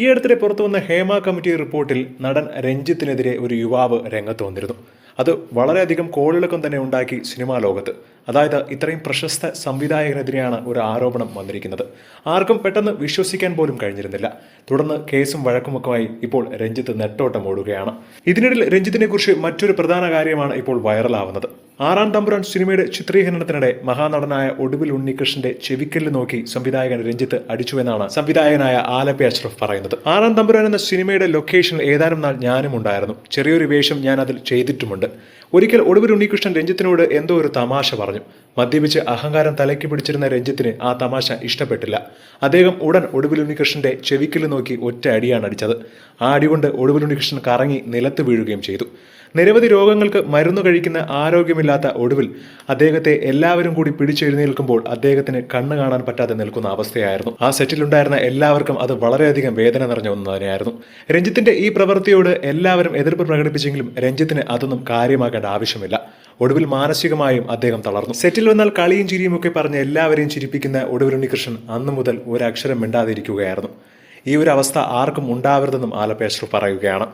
ഈ അടുത്തിടെ പുറത്തു വന്ന ഹേമ കമ്മിറ്റി റിപ്പോർട്ടിൽ നടൻ രഞ്ജിത്തിനെതിരെ ഒരു യുവാവ് രംഗത്ത് വന്നിരുന്നു. അത് വളരെയധികം കോളിളക്കം തന്നെ ഉണ്ടാക്കി സിനിമാ ലോകത്ത്. അതായത് ഇത്രയും പ്രശസ്ത സംവിധായകനെതിരെയാണ് ഒരു ആരോപണം വന്നിരിക്കുന്നത്. ആർക്കും പെട്ടെന്ന് വിശ്വസിക്കാൻ പോലും കഴിഞ്ഞിരുന്നില്ല. തുടർന്ന് കേസും വഴക്കുമൊക്കെയായി ഇപ്പോൾ രഞ്ജിത്ത് നെട്ടോട്ടം ഓടുകയാണ്. ഇതിനിടയിൽ രഞ്ജിത്തിനെ കുറിച്ച് മറ്റൊരു പ്രധാന കാര്യമാണ് ഇപ്പോൾ വൈറലാവുന്നത്. ആറാം തമ്പുരാൻ സിനിമയുടെ ചിത്രീകരണത്തിനിടെ മഹാനടനായ ഒടുവിൽ ഉണ്ണികൃഷ്ണന്റെ ചെവിക്കല്ല് നോക്കി സംവിധായകൻ രഞ്ജിത്ത് അടിച്ചുവെന്നാണ് സംവിധായകനായ ആലപ്പി അഷ്റഫ് പറയുന്നത്. ആറാം തമ്പുരാൻ എന്ന സിനിമയുടെ ലൊക്കേഷൻ ഏതാനും നാൾ ഞാനും ഉണ്ടായിരുന്നു. ചെറിയൊരു വേഷം ഞാൻ അതിൽ ചെയ്തിട്ടുമുണ്ട്. ഒരിക്കൽ ഒടുവിൽ ഉണ്ണികൃഷ്ണൻ രഞ്ജിത്തിനോട് എന്തോ ഒരു തമാശ പറഞ്ഞു. മദ്യപിച്ച് അഹങ്കാരം തലയ്ക്ക് പിടിച്ചിരുന്ന രഞ്ജിത്തിന് ആ തമാശ ഇഷ്ടപ്പെട്ടില്ല. അദ്ദേഹം ഉടൻ ഒടുവിൽ ഉണ്ണികൃഷ്ണന്റെ ചെവിക്കൽ നോക്കി ഒറ്റ അടിയാണ് അടിച്ചത്. ആ അടികൊണ്ട് ഒടുവിൽ ഉണ്ണികൃഷ്ണൻ കറങ്ങി നിലത്ത് വീഴുകയും ചെയ്തു. നിരവധി രോഗങ്ങൾക്ക് മരുന്ന് കഴിക്കുന്ന ആരോഗ്യമില്ലാത്ത ഒടുവിൽ അദ്ദേഹത്തെ എല്ലാവരും കൂടി പിടിച്ചെഴുന്നേൽക്കുമ്പോൾ അദ്ദേഹത്തിന് കണ്ണ് കാണാൻ പറ്റാതെ നിൽക്കുന്ന അവസ്ഥയായിരുന്നു. ആ സെറ്റിലുണ്ടായിരുന്ന എല്ലാവർക്കും അത് വളരെയധികം വേദന നിറഞ്ഞ ഒന്ന് തന്നെയായിരുന്നു രഞ്ജിത്തിന്റെ ഈ പ്രവൃത്തിയോട് എല്ലാവരും എതിർപ്പ് പ്രകടിപ്പിച്ചെങ്കിലും രഞ്ജിത്തിന് അതൊന്നും കാര്യമാക്കേണ്ട ആവശ്യമില്ല. ഒടുവിൽ മാനസികമായും അദ്ദേഹം തളർന്നു. സെറ്റിൽ വന്നാൽ കളിയും ചിരിയും ഒക്കെ പറഞ്ഞ് എല്ലാവരെയും ചിരിപ്പിക്കുന്ന ഒടുവിൽ ഉണ്ണികൃഷ്ണൻ അന്നു മുതൽ ഒരക്ഷരം മിണ്ടാതിരിക്കുകയായിരുന്നു. ഈ ഒരു അവസ്ഥ ആർക്കും ഉണ്ടാവരുതെന്നും ആലപ്പേശ്വർ പറയുകയാണ്.